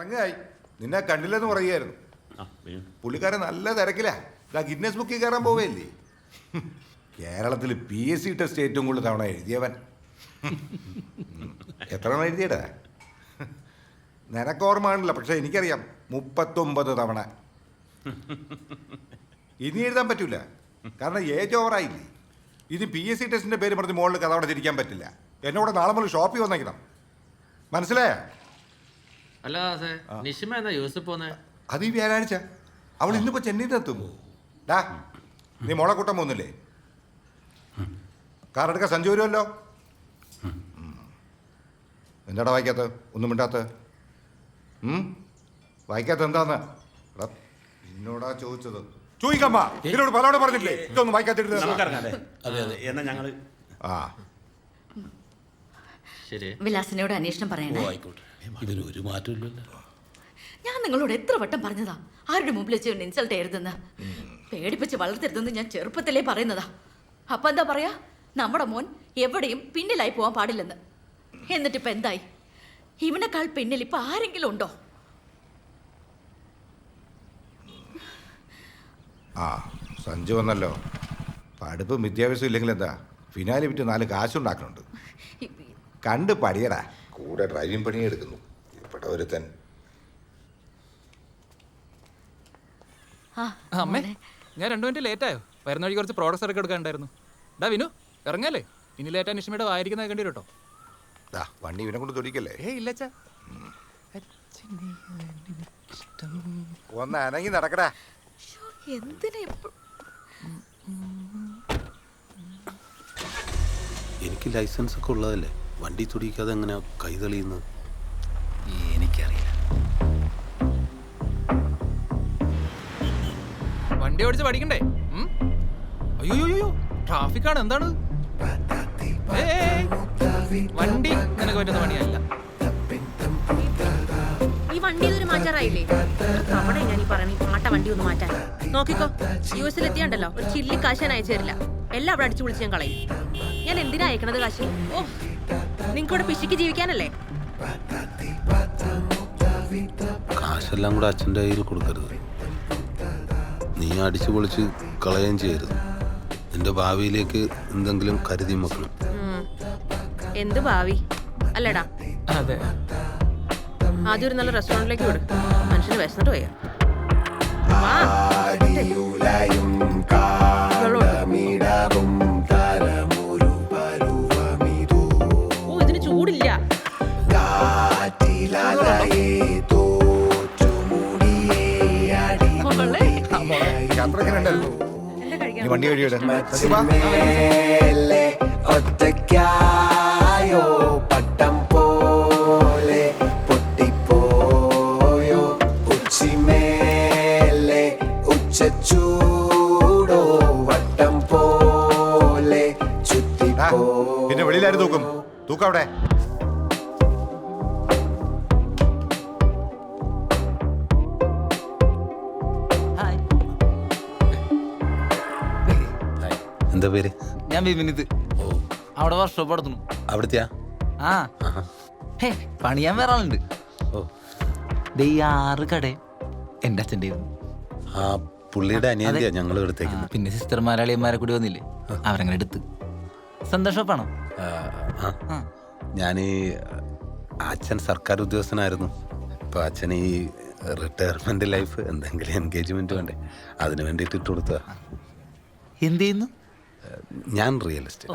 ഇറങ്ങായി നിന്നെ കണ്ടില്ലെന്ന് വീണു പുള്ളിക്കാരൻ നല്ല തിരക്കിലാ. ഇതാ ഗിന്നസ് ബുക്കിൽ കയറാൻ പോവുകയല്ലേ? കേരളത്തിൽ പി എസ് സി ടെസ്റ്റ് ഏറ്റവും കൂടുതൽ തവണ എഴുതിയവൻ. എത്ര തവണ എഴുതിയടാ? നിനക്ക് പക്ഷെ എനിക്കറിയാം മുപ്പത്തൊമ്പത് തവണ. ഇനി എഴുതാൻ പറ്റൂല. കാരണം ഏജ് ഓവറായില്ലേ. ഇനി പി എസ് സി ടെസ്റ്റിന്റെ പേര് പറഞ്ഞ് മുകളിൽ കഥ അവിടെ തിരിക്കാൻ പറ്റില്ല. എന്നോട് നാളെ മുതൽ ഷോപ്പിൽ വന്നേക്കണം. മനസ്സിലായ? അല്ല ദാസേ നിഷിമ എന്നാ യൂസഫ് പോന്നെ? അത് ഈ വ്യാഴാഴ്ച. അവൾ ഇന്നിപ്പോ ചെന്നൈയിലെത്തും ഡാ നീ മോളെ കൂട്ടം പോകുന്നില്ലേ കാറെടുക്കാൻ സഞ്ചു സഞ്ജു വരുമല്ലോ എന്താടാ വായിക്കാത്ത? ഒന്നും മിണ്ടാത്ത? വായിക്കാത്ത എന്താന്ന്? എന്നോടാ ചോദിച്ചത്. ചോദിക്കമ്മ ഇതിനോട് പലരോട് പറഞ്ഞില്ലേ ഇതൊന്നും വായിക്കാത്തിട്ട് നമുക്കിറങ്ങാം അതെ അതെ. എന്നാ ഞങ്ങൾ ആ. ശരി. വിലാസിനോട് അന്വേഷണം പറയണേ. ആയിക്കോട്ടെ. ഇതിന് ഒരു മാറ്റമില്ലല്ലോ. ഞാൻ നിങ്ങളോട് എത്ര വട്ടം പറഞ്ഞതാ? ആരുടെ മുമ്പിൽ വെച്ച് ഇൻസൾട്ട് ചെയ്യരുതെന്ന്? പേടിപ്പിച്ച് വളർത്തരുതെന്ന് ഞാൻ ചെറുപ്പത്തിലേ പറയുന്നതാ. അപ്പൊ എന്താ പറയാ? നമ്മുടെ മോൻ എവിടെയും പിന്നിലായി പോവാൻ പാടില്ലെന്ന്. എന്നിട്ട് ഇപ്പൊ എന്തായി? ഇവനേക്കാൾ പിന്നിൽ ഇപ്പൊ ആരെങ്കിലും ഉണ്ടോ? ആ സഞ്ജു വന്നല്ലോ. പഠിപ്പും വിദ്യാഭ്യാസം ഇല്ലെങ്കിൽ എന്താ ഫിനാലി വിറ്റ് നാല് കാശുണ്ടാക്കുന്നുണ്ട് കണ്ട് പടിയടാ കൂടെ ഡ്രൈവിംഗ് പണിയെടുക്കുന്നു ഇവിടെ ഒരുത്തൻ അമ്മേ ഞാൻ രണ്ടു മിനിറ്റ് ലേറ്റായോ വരുന്ന വഴി കുറച്ച് പ്രോഡക്ട്സ് ഇറക്കി എടുക്കാനുണ്ടായിരുന്നു. ഡാ വിനു ഇറങ്ങല്ലേ? ഇനി ലേറ്റ് നിഷ്മയുടെ വായിരിക്കുന്ന കണ്ടി കേട്ടോ. ദാ വണ്ടി ഇവനെ കൊണ്ട് തൊടിക്കല്ലേ ഏയ് ഇല്ലച്ചാ ഒന്ന് അനങ്ങി നടക്കടാ. എനിക്ക് ലൈസൻസ് ഒക്കെ ഉള്ളതല്ലേ? വണ്ടി തുടിക്കാതെ എങ്ങനെ കൈ തെളിയുന്നത് എനിക്കറിയില്ല. വണ്ടി ഓടിച്ച് പഠിക്കണ്ടേ? അയ്യോ ട്രാഫിക് ആണ് എന്താണ്. വണ്ടി നിനക്ക് പറ്റുന്ന പണിയല്ല. ഈ വണ്ടി ഒരു മാറ്റാറായില്ലേ? അവിടെ ഞാൻ ഈ പറയണ ഈ പാട്ട വണ്ടി ഒന്ന് മാറ്റാൻ. നോക്കിക്കോ യു എസിൽ എത്തിയാണ്ടല്ലോ ഒരു ചില്ലി കാശ് ഞാൻ അയച്ചു തരില്ല. എല്ലാം അവിടെ അടിച്ചു വിളിച്ച് ഞാൻ കളയും. ഞാൻ എന്തിനാ അയക്കണത് കാശ്? ഓ ഇവിടെ പിശിക്ക് ജീവിക്കാനല്ലേ? കാശെല്ലാം കൂടെ അച്ഛന്റെ കയ്യിൽ കൊടുക്കരുത്. നീ അടിച്ചു പൊളിച്ച് കളയുകയും ചെയ്യരുത്. എന്റെ ഭാവിയിലേക്ക് എന്തെങ്കിലും കരുതി മക്കളും എന്ത് ഭാവി? അല്ലടാ. അതെ. ആദ്യം ഒരു നല്ല റെസ്റ്റോറന്റിലേക്ക് വിടും. മനുഷ്യന് വിശന്നിട്ട് പോയാ. വണ്ടി കഴിയുടെ ഒറ്റയ്ക്കായോ? പട്ടം പോലെ പൊട്ടിപ്പോയോ? ഉച്ചിമേലെ ഉച്ചൂടോ വട്ടം പോലെ ചുറ്റിപ്പോ പിന്നെ വെളിയിലാരും തൂക്കും? തൂക്കം എന്താ പേര്? ഞാൻ വിപിനിത്. അവിടെ വർക്ക്ഷോപ്പ് നടത്തുന്നു. അവിടുത്തെയാ? ആ. ഹേ പണിയാൻ വേറെ ആളുണ്ട് ഓ. ദേ ഈ ആറ് കട എന്റെ അച്ഛന്റെ ആ പുള്ളിയുടെ അനിയന്തിയാ ഞങ്ങൾ എടുത്തേക്കുന്നത് പിന്നെ സിസ്റ്റർ മലയാളിയന്മാരെ കൂടി വന്നില്ലേ? അവരങ്ങനെ എടുത്ത്. സന്തോഷപ്പാണോ ഞാൻ അച്ഛൻ സർക്കാർ ഉദ്യോഗസ്ഥനായിരുന്നു. അപ്പോൾ അച്ഛൻ ഈ റിട്ടയർമെന്റ് ലൈഫ് എന്തെങ്കിലും എൻഗേജ്മെന്റ് വേണ്ടേ? അതിന് വേണ്ടിയിട്ട് ഇട്ട് കൊടുത്തതാ. എന്ത് ചെയ്യുന്നു? ഞാൻ റിയൽ എസ്റ്റേറ്റ്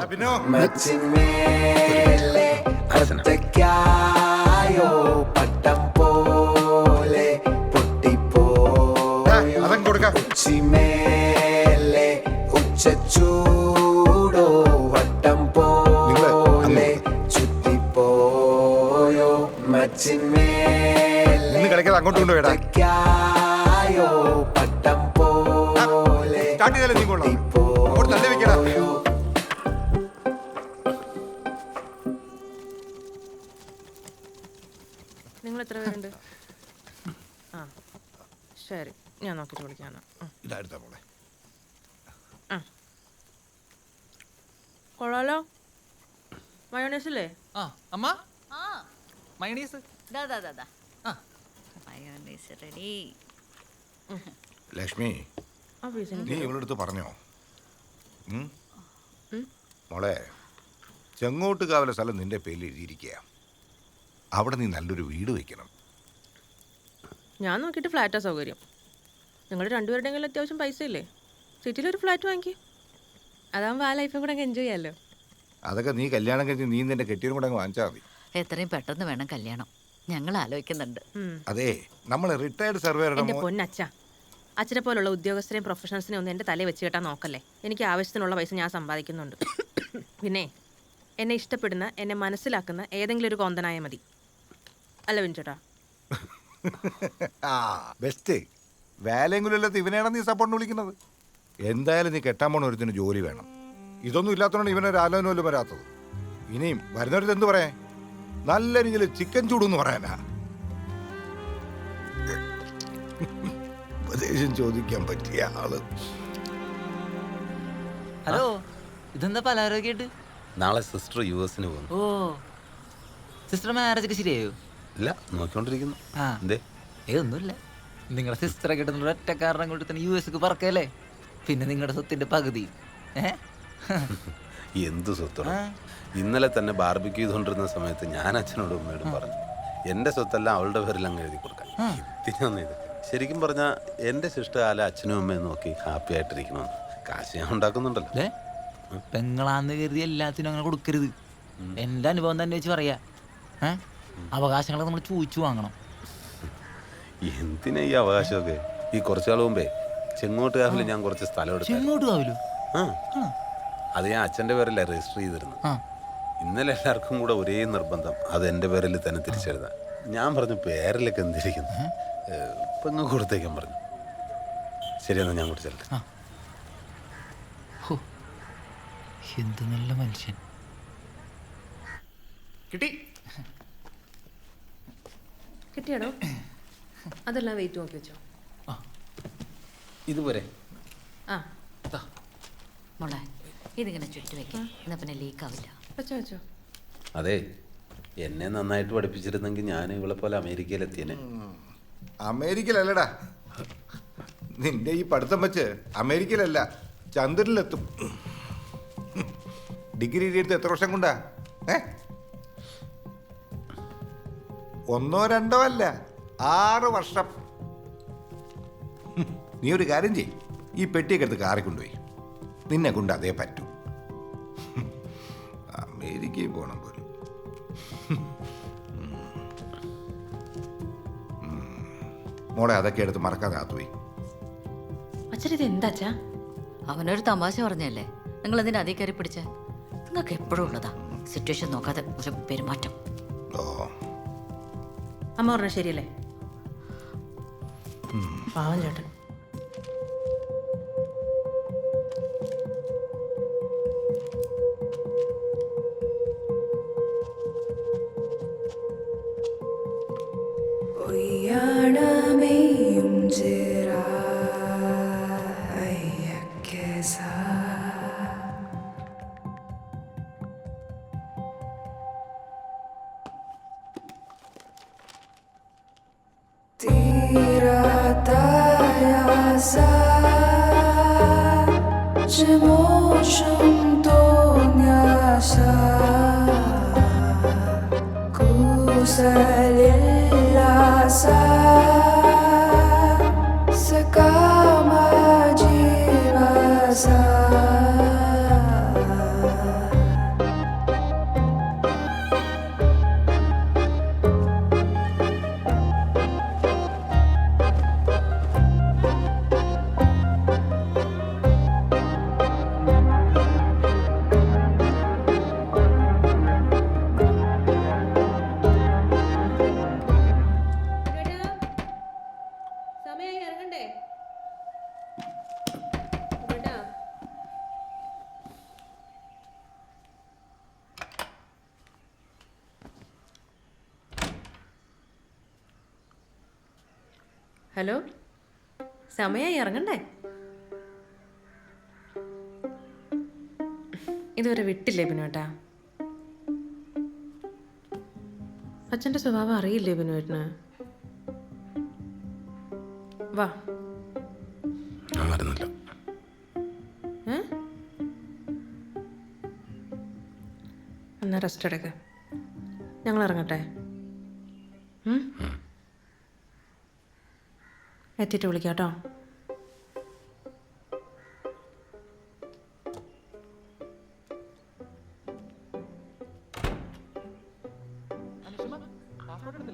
വട്ടം പോലെ ചുറ്റിപ്പോയോ? അങ്ങോട്ട് കൊണ്ടുപോയിടാ നിങ്ങൾ എത്ര പേരുണ്ട്? ആ ശരി. ഞാൻ നോക്കിയിട്ട് വിളിക്കാന്ന് ഉം. മോളെ? ആ. കൊള്ളാലോ. മയോണൈസ് അല്ലേ ആ അമ്മ? ആ. മൈണീസ് ദാ ദാ ദാ ദാ. ആ. റെഡി. ലക്ഷ്മി നീ ഇവളടുത്ത് പറഞ്ഞോ? മോളെ ചെങ്ങോട്ടുകാവിലെ സ്ഥലം നിന്റെ പേരിൽ എഴുതിയിരിക്കുക അവിടെ നീ നല്ലൊരു വീട് വെക്കണം. ഞാൻ നോക്കിയിട്ട് ഫ്ലാറ്റാ സൗകര്യം. നിങ്ങൾ രണ്ടുപേരുടെ കയ്യിൽ അത്യാവശ്യം പൈസ ഇല്ലേ സിറ്റിയിലൊരു ഫ്ലാറ്റ് വാങ്ങി അതാകുമ്പോൾ ആ ലൈഫും കൂടെ എൻജോയ് ചെയ്യാമല്ലോ അതൊക്കെ നീ കല്യാണം കഴിഞ്ഞ് നീ നിന്റെ കെട്ടിയും കൂടെ വാങ്ങിച്ചാൽ മതി. എത്രയും പെട്ടെന്ന് വേണം കല്യാണം. ഞങ്ങൾ ആലോചിക്കുന്നുണ്ട്. അതെ നമ്മൾ റിട്ടയർഡ് സർവേ പൊന്നച്ച അച്ഛനെ പോലുള്ള ഉദ്യോഗസ്ഥരെയും പ്രൊഫഷണൽസിനെയും ഒന്നും എന്റെ തലയിൽ വെച്ച് കേട്ടാൽ നോക്കല്ലേ. എനിക്ക് ആവശ്യത്തിനുള്ള പൈസ ഞാൻ സമ്പാദിക്കുന്നുണ്ട്. പിന്നെ എന്നെ ഇഷ്ടപ്പെടുന്ന എന്നെ മനസ്സിലാക്കുന്ന ഏതെങ്കിലും ഒരു കോന്തനായ മതി. അല്ല വിൻചേട്ടാ. ആ ബെസ്റ്റ്. വേലയെങ്കിലുമല്ലാത്ത ഇവനെയാണ് നീ സപ്പോർട്ടിന് വിളിക്കുന്നത്. എന്തായാലും നീ കെട്ടാൻ പോണ ഒരുത്തിന് ജോലി വേണം. ഇതൊന്നും ഇല്ലാത്തതുകൊണ്ട് ഇവനൊരു ആലോചന പോലും വരാത്തത്. ഇനിയും വരുന്നവരത് എന്ത് പറയാൻ നല്ല രീതിയിൽ ചിക്കൻ ചൂടെന്ന് പറയാനാ. ഉപദേശം ചോദിക്കാൻ പറ്റിയ ആൾ. ഹലോ ഇതെന്താ പലഹാരമൊക്കെ ആയിട്ട് നാളെ സിസ്റ്റർ യു എസിന് പോകുന്നു. ഓ. സിസ്റ്റർ മാരേജ് ശരിയായോ? ഇല്ല നോക്കിക്കൊണ്ടിരിക്കുന്നു. ആ. എന്തേ? നിങ്ങളുടെ സിസ്റ്ററെ കിട്ടുന്ന ഒറ്റ കാരണം കൊണ്ട് തന്നെ യു എസ് പറക്കല്ലേ? പിന്നെ നിങ്ങളുടെ സ്വത്തിന്റെ പകുതി. ഏ? എന്ത് സ്വത്താണ് ഇന്നലെ തന്നെ ബാർബിക്യൂ ചെയ്തുകൊണ്ടിരുന്ന സമയത്ത് ഞാൻ അച്ഛനോട് ഉമ്മയോടും പറഞ്ഞു എന്റെ സ്വത്തെല്ലാം അവളുടെ പേരിൽ അങ്ങ് എഴുതി കൊടുക്കാൻ. എന്തിനാന്ന് ഇത്? ശരിക്കും പറഞ്ഞാൽ എന്റെ ശിഷ്ടകാലം അച്ഛനും അമ്മയും നോക്കി ഹാപ്പി ആയിട്ടിരിക്കണമെന്ന് കാശ് ഞാൻ ഉണ്ടാക്കുന്നുണ്ടല്ലോ. പെങ്ങളാന്ന് കരുതി എല്ലാത്തിനും അങ്ങനെ കൊടുക്കരുത്. എന്റെ അനുഭവം തന്നെ വെച്ച് പറയാ. അവകാശങ്ങളൊക്കെ നമ്മൾ ചോദിച്ചു വാങ്ങണം. എന്തിനാ ഈ അവകാശമൊക്കെ? ഈ കുറച്ചു നാൾ മുമ്പേ ചെങ്ങോട്ടുകാവിൽ ഞാൻ കുറച്ച് സ്ഥലം എടുത്തു ചെങ്ങോട്ട് കാവിലോ? ആ. അത് ഞാൻ അച്ഛന്റെ പേരല്ല രജിസ്റ്റർ ചെയ്തിരുന്നു ആ. ഇന്നലെ എല്ലാവർക്കും കൂടെ ഒരേ നിർബന്ധം. അത് എന്റെ പേരിൽ തന്നെ തിരിച്ചെഴുതാൻ. ഞാൻ പറഞ്ഞു പേരിലൊക്കെ എന്തിരിക്കുന്നു? പെങ്ങ് കൊടുത്തേക്കാൻ പറഞ്ഞു. ശരിയെന്നാ ഞാൻ ആ. ഹോ, എന്ത് നല്ല മനുഷ്യൻ. കിട്ടി. കിട്ടിയാണോ അതെല്ലാം വെയിറ്റ് നോക്കി വെച്ചോ. ഇതുപോലെ ആ. മോളെ ഇതിങ്ങനെ ചുറ്റി വെക്കാം. എന്നാ പിന്നെ ലീക്ക് ആവില്ല. വെച്ചോ വെച്ചോ. അതെ എന്നെ നന്നായിട്ട് പഠിപ്പിച്ചിരുന്നെങ്കിൽ ഞാൻ ഇവളെ പോലെ അമേരിക്കയിലെത്തിയനെ. അമേരിക്കയിലല്ലടാ. നിന്റെ ഈ പഠിത്തം വെച്ച് അമേരിക്കയിലല്ല ചന്ദ്രനിലെത്തും. ഡിഗ്രി എടുത്ത് എത്ര വർഷം കൊണ്ടാ? ഏ? ഒന്നോ രണ്ടോ അല്ല ആറ് വർഷം. നീ ഒരു കാര്യം ചെയ് ഈ പെട്ടിയൊക്കെ എടുത്ത് കാറി കൊണ്ടുപോയി. നിന്നെ കൊണ്ട് അതേ പറ്റൂ. അമേരിക്കയിൽ പോകണം പോലും. മോളെ അതൊക്കെ എടുത്ത് മറക്കാതെ ആത്തുപോയി അച്ഛൻ ഇത് എന്താ അവനൊരു തമാശ പറഞ്ഞല്ലേ? നിങ്ങൾ എന്തിനാ അതേ കയറി പിടിച്ച? നിങ്ങൾക്ക് എപ്പോഴും ഉള്ളതാ? സിറ്റുവേഷൻ നോക്കാതെ ഒരു പെരുമാറ്റം. ഓ. അമ്മ പറഞ്ഞ ശരിയല്ലേ? പാവം ചേട്ടൻ. outside. ഹലോ? സമയമായി ഇറങ്ങണ്ടേ? ഇതുവരെ വിട്ടില്ലേ ബിനോട്ടാ അച്ഛന്റെ സ്വഭാവം അറിയില്ലേ ബിനോട്ടിന് വാ. ഞാൻ വരുന്നില്ല ഏ? എന്നാ റെസ്റ്റ് എടുക്ക. ഞങ്ങൾ ഇറങ്ങട്ടെ. ഉം? എത്തിയിട്ട് വിളിക്കാം കേട്ടോ. പാസ്പോർട്ട്